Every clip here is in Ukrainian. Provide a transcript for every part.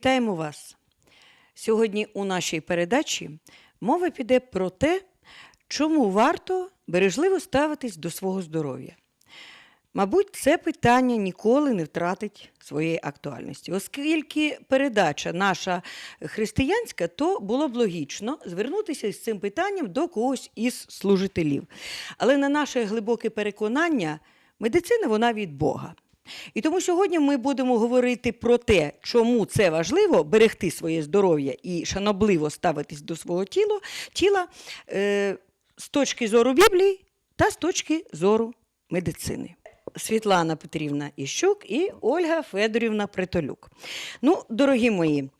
Вітаємо вас! Сьогодні у нашій передачі мова піде про те, чому варто бережливо ставитись до свого здоров'я. Мабуть, це питання ніколи не втратить своєї актуальності. Оскільки передача наша християнська, то було б логічно звернутися з цим питанням до когось із служителів. Але на наше глибоке переконання, медицина вона від Бога. І тому сьогодні ми будемо говорити про те, чому це важливо берегти своє здоров'я і шанобливо ставитись до свого тіла, тіла е, з точки зору Біблії та з точки зору медицини. Світлана Петрівна Іщук і Ольга Федорівна Притолюк. Ну, дорогі мої,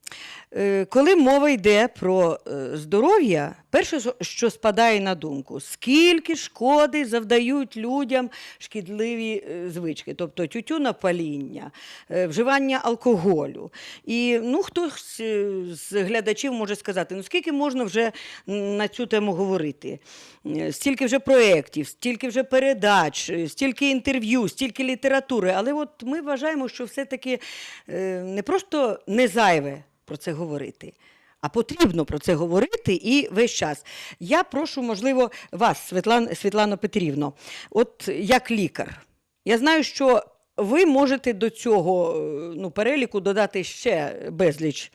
коли мова йде про е, здоров'я, перше, що спадає на думку, скільки шкоди завдають людям шкідливі е, звички, тобто тютюнопаління, е, вживання алкоголю. І ну, хтось е, з глядачів може сказати, ну скільки можна вже на цю тему говорити? Е, Стільки вже проєктів, стільки вже передач, е, стільки інтерв'ю, стільки літератури. Але от ми вважаємо, що все-таки е, не просто не зайве про це говорити. А потрібно про це говорити і весь час. Я прошу, можливо, вас, Світлан, Світлано Петрівно, от як лікар. Я знаю, що ви можете до цього е, ну, переліку додати ще безліч,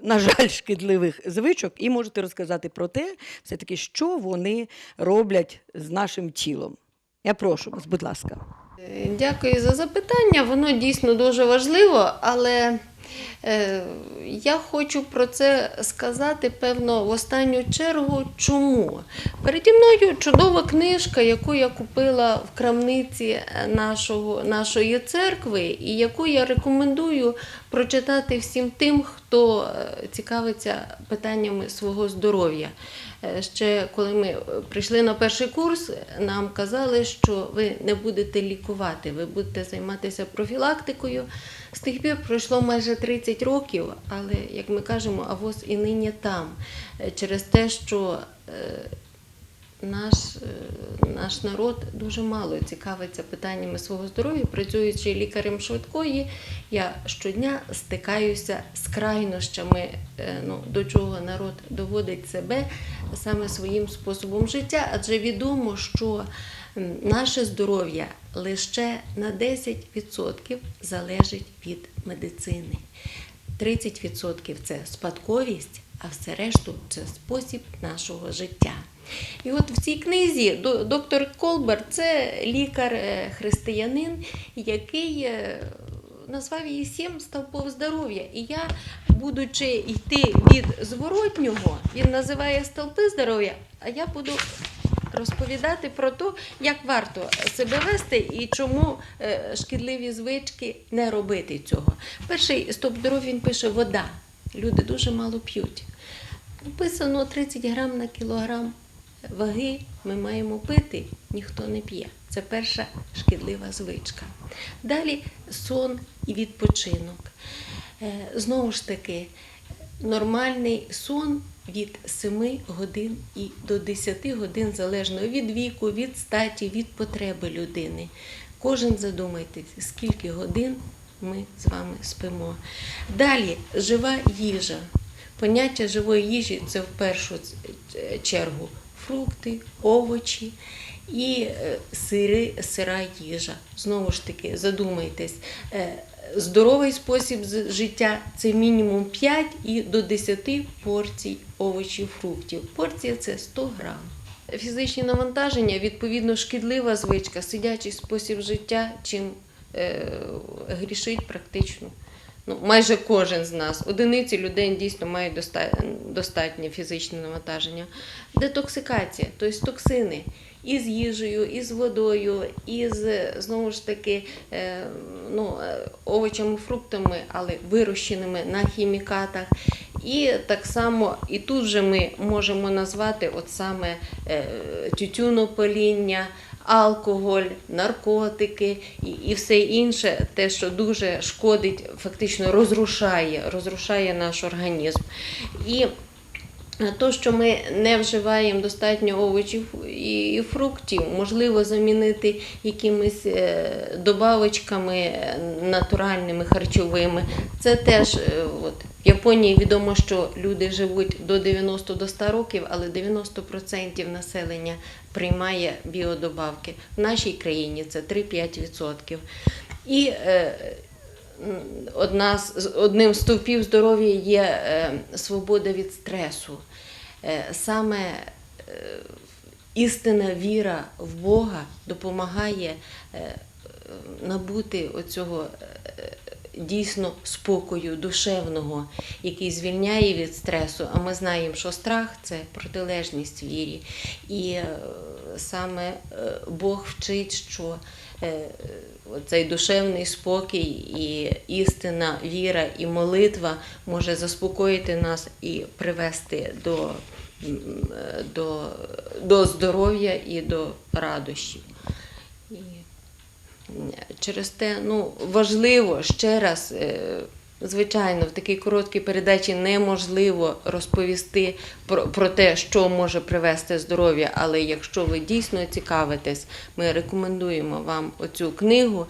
на жаль, шкідливих звичок, і можете розказати про те, все-таки, що вони роблять з нашим тілом. Я прошу вас, будь ласка. Е, Дякую за запитання. Воно дійсно дуже важливо, але я хочу про це сказати, певно, в останню чергу. Чому? Переді мною чудова книжка, яку я купила в крамниці нашого, нашої церкви, і яку я рекомендую прочитати всім тим, хто е, цікавиться питаннями свого здоров'я. Е, Ще коли ми е, прийшли на перший курс, нам казали, що ви не будете лікувати, ви будете займатися профілактикою. З тих пір пройшло майже 30 років, але як ми кажемо, авось і нині там, Е, через те, що е, наш, е, наш народ дуже мало цікавиться питаннями свого здоров'я. Працюючи лікарем швидкої, я щодня стикаюся з крайнощами, ну, до чого народ доводить себе саме своїм способом життя, адже відомо, що наше здоров'я лише на 10% залежить від медицини. 30% це спадковість, а все решту це спосіб нашого життя. І от в цій книзі доктор Колбер це лікар-християнин, який е, назвав її сім стовпов здоров'я. І я, будучи йти від зворотнього, він називає стовпи здоров'я, а я буду розповідати про те, як варто себе вести і чому е, шкідливі звички не робити цього. Перший стоп здоров'я він пише вода. Люди дуже мало п'ють. Написано 30 грам на кілограм ваги ми маємо пити, ніхто не п'є. Це перша шкідлива звичка. Далі сон і відпочинок. Е, Знову ж таки, нормальний сон від 7 годин і до 10 годин залежно від віку, від статі, від потреби людини. Кожен задумайтесь, скільки годин ми з вами спимо. Далі жива їжа. Поняття живої їжі це в першу чергу фрукти, овочі і е, сири, сира їжа. Знову ж таки, задумайтесь, е, здоровий спосіб життя це мінімум 5 і до 10 порцій овочів, фруктів. Порція це 100 грам. Фізичні навантаження, відповідно, шкідлива звичка, сидячий спосіб життя, чим е, грішить практично ну, майже кожен з нас. Одиниці людей дійсно мають доста- достатнє фізичне навантаження. Детоксикація, тобто токсини і з їжею, і з водою, і з знову ж таки е, ну, е, овочами, фруктами, але вирощеними на хімікатах. І так само і тут же ми можемо назвати от саме е, тютюнопаління, алкоголь, наркотики і, і все інше, те, що дуже шкодить, фактично розрушає, розрушає наш організм. І То, що ми не вживаємо достатньо овочів і фруктів, можливо замінити якимись е, добавочками е, натуральними, харчовими. Це теж е, от, в Японії відомо, що люди живуть до 90 до 100 років, але 90% населення приймає біодобавки. В нашій країні це 3-5%. І одна з одним з стовпів здоров'я є е, свобода від стресу. Е, Саме е, істинна віра в Бога допомагає е, е, набути оцього е, дійсно спокою душевного, який звільняє від стресу. А ми знаємо, що страх це протилежність вірі. І е, саме е, Бог вчить, що е, цей душевний спокій і істинна віра і молитва може заспокоїти нас і привести до, до, до здоров'я і до радощів. Через те ну, важливо ще раз. е, Звичайно, в такій короткій передачі неможливо розповісти про, про те, що може привести здоров'я. Але якщо ви дійсно цікавитесь, ми рекомендуємо вам оцю книгу.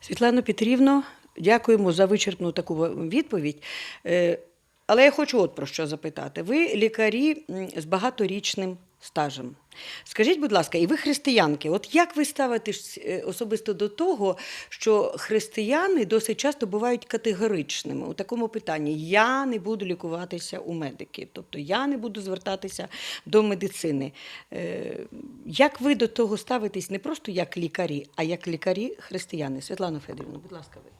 Світлано Петрівно, дякуємо за вичерпну таку відповідь. Е, Але я хочу от про що запитати. Ви лікарі з багаторічним стажем. Скажіть, будь ласка, і ви християнки, от як ви ставитесь е, особисто до того, що християни досить часто бувають категоричними у такому питанні: я не буду лікуватися у медиків, тобто я не буду звертатися до медицини. Е, Як ви до того ставитесь не просто як лікарі, а як лікарі християни? Світлана Федорівна, будь ласка, ви.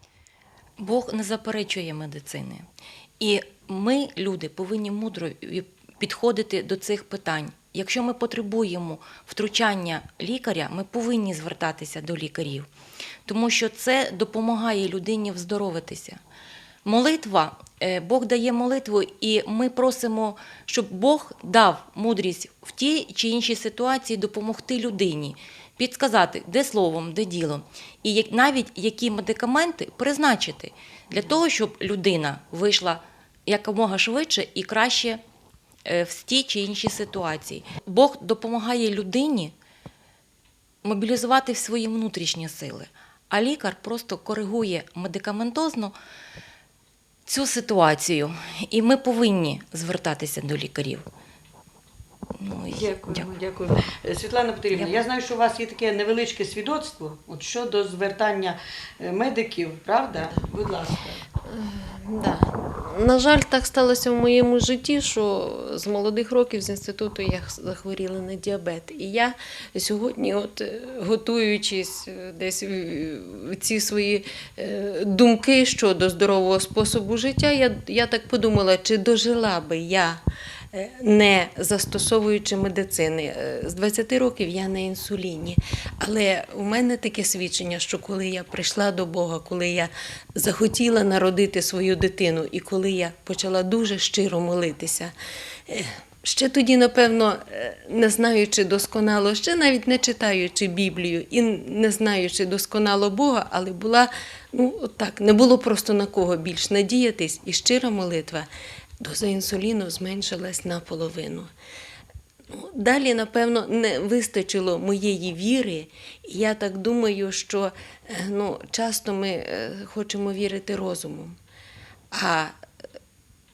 Бог не заперечує медицини. І ми, люди, повинні мудро підходити до цих питань. Якщо ми потребуємо втручання лікаря, ми повинні звертатися до лікарів, тому що це допомагає людині вздоровитися. Молитва, е, Бог дає молитву, і ми просимо, щоб Бог дав мудрість в тій чи іншій ситуації допомогти людині, підказати, де словом, де ділом, і навіть які медикаменти призначити для того, щоб людина вийшла якомога швидше і краще в тій чи іншій ситуації. Бог допомагає людині мобілізувати свої внутрішні сили, а лікар просто коригує медикаментозно цю ситуацію, і ми повинні звертатися до лікарів. Ну, і Дякую, дякую. Е, Світлана Петрівна, Дякую. я знаю, що у вас є таке невеличке свідоцтво от щодо звертання е, медиків, правда? Будь ласка. Да. На жаль, так сталося в моєму житті, що з молодих років з інституту я захворіла на діабет. І я сьогодні, от, е, готуючись е, десь в- ці свої е, думки щодо здорового способу життя, я, я так подумала, чи дожила би я. Не застосовуючи медицини. Е, З 20 років я на інсуліні. Але у мене таке свідчення, що коли я прийшла до Бога, коли я захотіла народити свою дитину, і коли я почала дуже щиро молитися, е, ще тоді, напевно, е, не знаючи досконало, ще навіть не читаючи Біблію і не знаючи досконало Бога, але була, ну так, не було просто на кого більш надіятись, і щира молитва. Доза інсуліну зменшилась наполовину. Ну, Далі, напевно, не вистачило моєї віри. Я так думаю, що е, ну, часто ми е, хочемо вірити розумом, а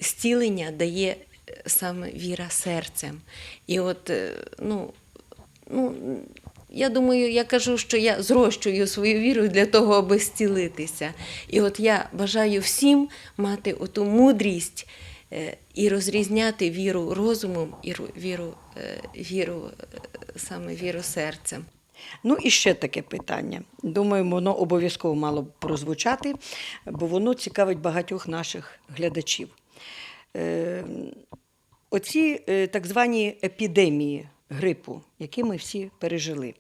зцілення дає е, саме віра серцем. І от, ну, ну, я думаю, я кажу, що я зрощую свою віру для того, аби зцілитися. І от я бажаю всім мати оту мудрість і розрізняти віру розумом і віру, е, віру е, саме віру серцем. Ну і ще таке питання. Думаю, воно обов'язково мало б прозвучати, бо воно цікавить багатьох наших глядачів. Е, оці е, так звані епідемії грипу, які ми всі пережили.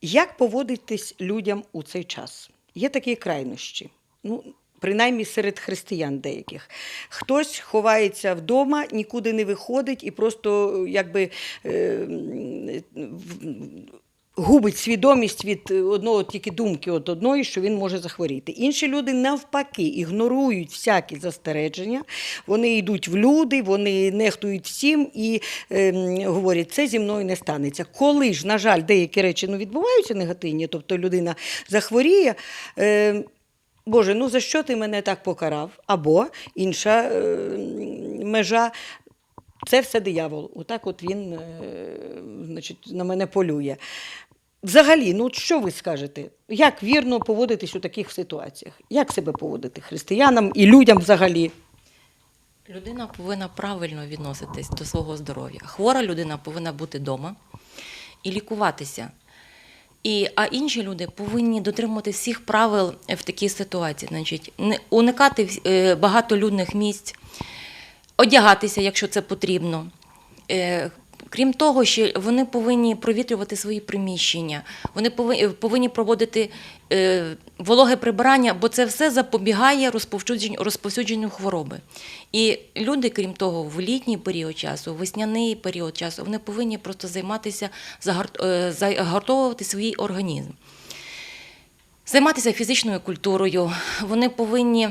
Як поводитись людям у цей час? Є такі крайнощі. Ну, принаймні серед християн деяких. Хтось ховається вдома, нікуди не виходить і просто е, якби. Е, губить свідомість від е, одного тільки думки от одної, що він може захворіти. Інші люди навпаки ігнорують всякі застереження, вони йдуть в люди, вони нехтують всім і ем, говорять, це зі мною не станеться. Коли ж, на жаль, деякі речі ну, відбуваються негативні, тобто людина захворіє. Е, Боже, ну за що ти мене так покарав? Або інша е, межа. Це все диявол. Отак от він е, значить, на мене полює. Взагалі, ну що ви скажете? Як вірно поводитись у таких ситуаціях? Як себе поводити християнам і людям взагалі? Людина повинна правильно відноситись до свого здоров'я. Хвора людина повинна бути вдома і лікуватися. І, а інші люди повинні дотримувати всіх правил в такій ситуації. Значить, не уникати е, багатолюдних місць, одягатися, якщо це потрібно. Е, Крім того, що вони повинні провітрювати свої приміщення, вони повинні, повинні проводити е, вологе прибирання, бо це все запобігає розповсюдженню, хвороби. І люди, крім того, в літній період часу, в весняний період часу, вони повинні просто займатися, е, загартовувати свій організм займатися фізичною культурою, вони повинні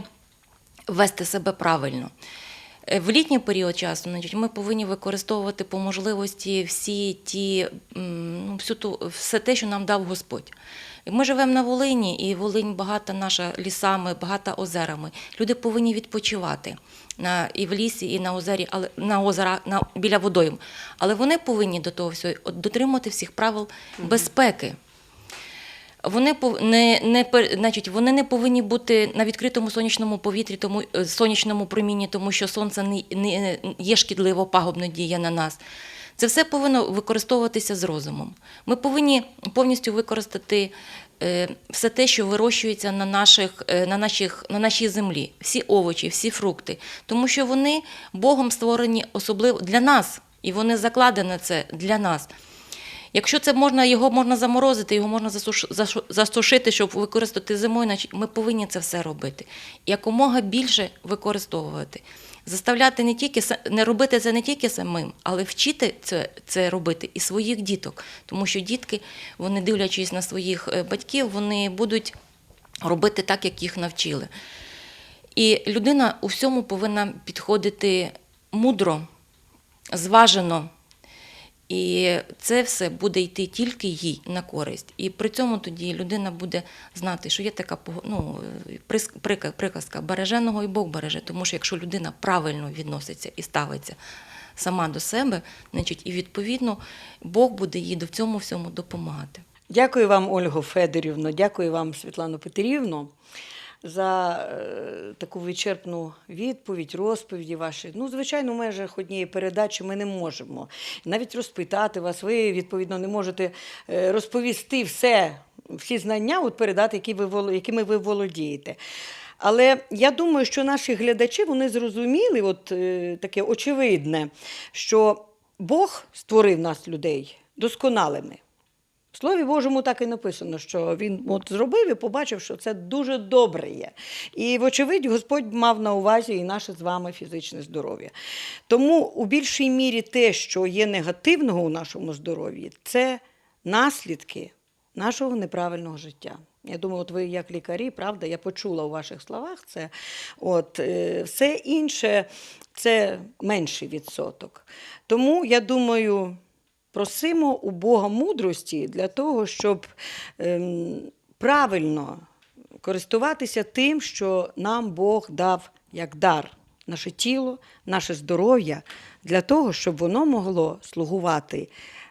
вести себе правильно. Е, В літній період часу значить, ми повинні використовувати по можливості всі ті, ну, всю ту, все те, що нам дав Господь. Ми живемо на Волині, і Волинь багата наша лісами, багата озерами. Люди повинні відпочивати на, і в лісі, і на озері, але на озера на, біля водойм. Але вони повинні до того всього дотримувати всіх правил безпеки. Вони не, не значить, вони не повинні бути на відкритому сонячному повітрі, тому е, сонячному промінні, тому що сонце не, не є шкідливо пагубно діє на нас. Це все повинно використовуватися з розумом. Ми повинні повністю використати е, все те, що вирощується на, наших, е, на, наших, на нашій землі, всі овочі, всі фрукти, тому що вони Богом створені особливо для нас, і вони закладені це для нас. Якщо це можна, його можна заморозити, його можна засушити, щоб використати зимою, ми повинні це все робити. Якомога більше використовувати. Заставляти не тільки не робити це не тільки самим, але вчити це, це робити і своїх діток. Тому що дітки, вони дивлячись на своїх е, батьків, вони будуть робити так, як їх навчили. І людина у всьому повинна підходити мудро, зважено. І це все буде йти тільки їй на користь. І при цьому тоді людина буде знати, що є така ну, приказка береженого і Бог береже. Тому що якщо людина правильно відноситься і ставиться сама до себе, значить, і відповідно Бог буде їй до цьому всьому допомагати. Дякую вам, Ольго Федорівно, дякую вам, Світлано Петрівно, за е, таку вичерпну відповідь, розповіді ваші. Ну, звичайно, в межах однієї передачі ми не можемо навіть розпитати вас. Ви, відповідно, не можете е, розповісти все, всі знання, от передати, які ви, якими ви володієте. Але я думаю, що наші глядачі вони зрозуміли, от е, таке очевидне, що Бог створив нас, людей, досконалими. В Слові Божому так і написано, що він от зробив і побачив, що це дуже добре є. І, вочевидь, Господь мав на увазі і наше з вами фізичне здоров'я. Тому у більшій мірі те, що є негативного у нашому здоров'ї, це наслідки нашого неправильного життя. Я думаю, от ви як лікарі, правда, я почула у ваших словах це. От, е, все інше це менший відсоток. Тому я думаю, просимо у Бога мудрості для того, щоб ем, правильно користуватися тим, що нам Бог дав як дар, наше тіло, наше здоров'я, для того, щоб воно могло слугувати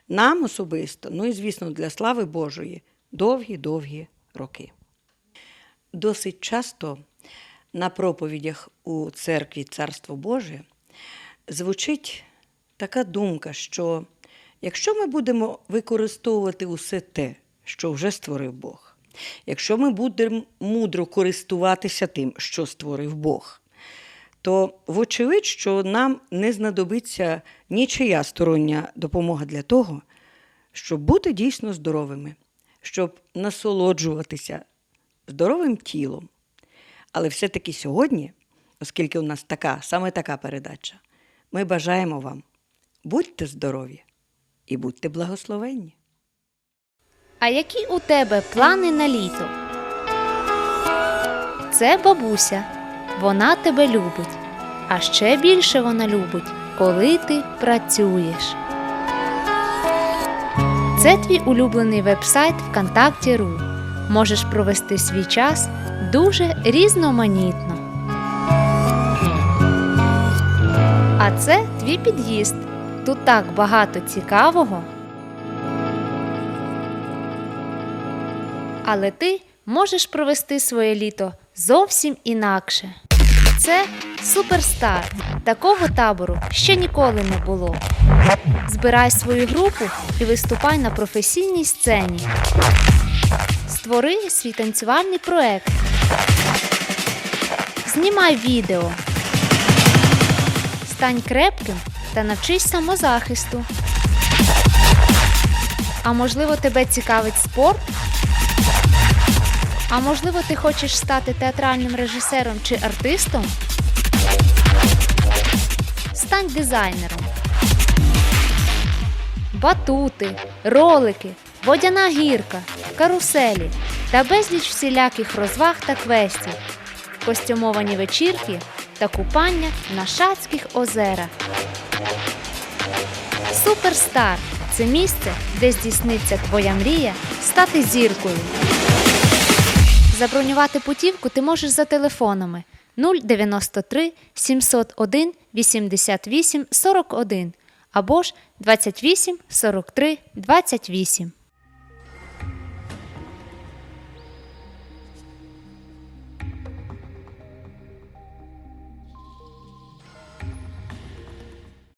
нам особисто, ну і, звісно, для слави Божої довгі-довгі роки. Досить часто на проповідях у церкві Царство Боже звучить така думка, що якщо ми будемо використовувати усе те, що вже створив Бог, якщо ми будемо мудро користуватися тим, що створив Бог, то вочевидь, що нам не знадобиться нічия стороння допомога для того, щоб бути дійсно здоровими, щоб насолоджуватися здоровим тілом. Але все-таки сьогодні, оскільки у нас така, саме така передача, ми бажаємо вам будьте здорові і будьте благословенні. А які у тебе плани на літо? Це бабуся. Вона тебе любить. А ще більше вона любить, коли ти працюєш. Це твій улюблений вебсайт ВКонтакті.ру. Можеш провести свій час дуже різноманітно. А це твій під'їзд. Тут так багато цікавого. Але ти можеш провести своє літо зовсім інакше. Це суперстар. Такого табору ще ніколи не було. Збирай свою групу і виступай на професійній сцені. Створи свій танцювальний проект. Знімай відео. Стань крепким та навчись самозахисту. А можливо, тебе цікавить спорт? А можливо, ти хочеш стати театральним режисером чи артистом? Стань дизайнером. Батути, ролики, водяна гірка, каруселі та безліч всіляких розваг та квестів, костюмовані вечірки та купання на Шацьких озерах. Суперстар це місце, де здійсниться твоя мрія стати зіркою. Забронювати путівку ти можеш за телефонами 093 701 88 41 або ж 28 43 28.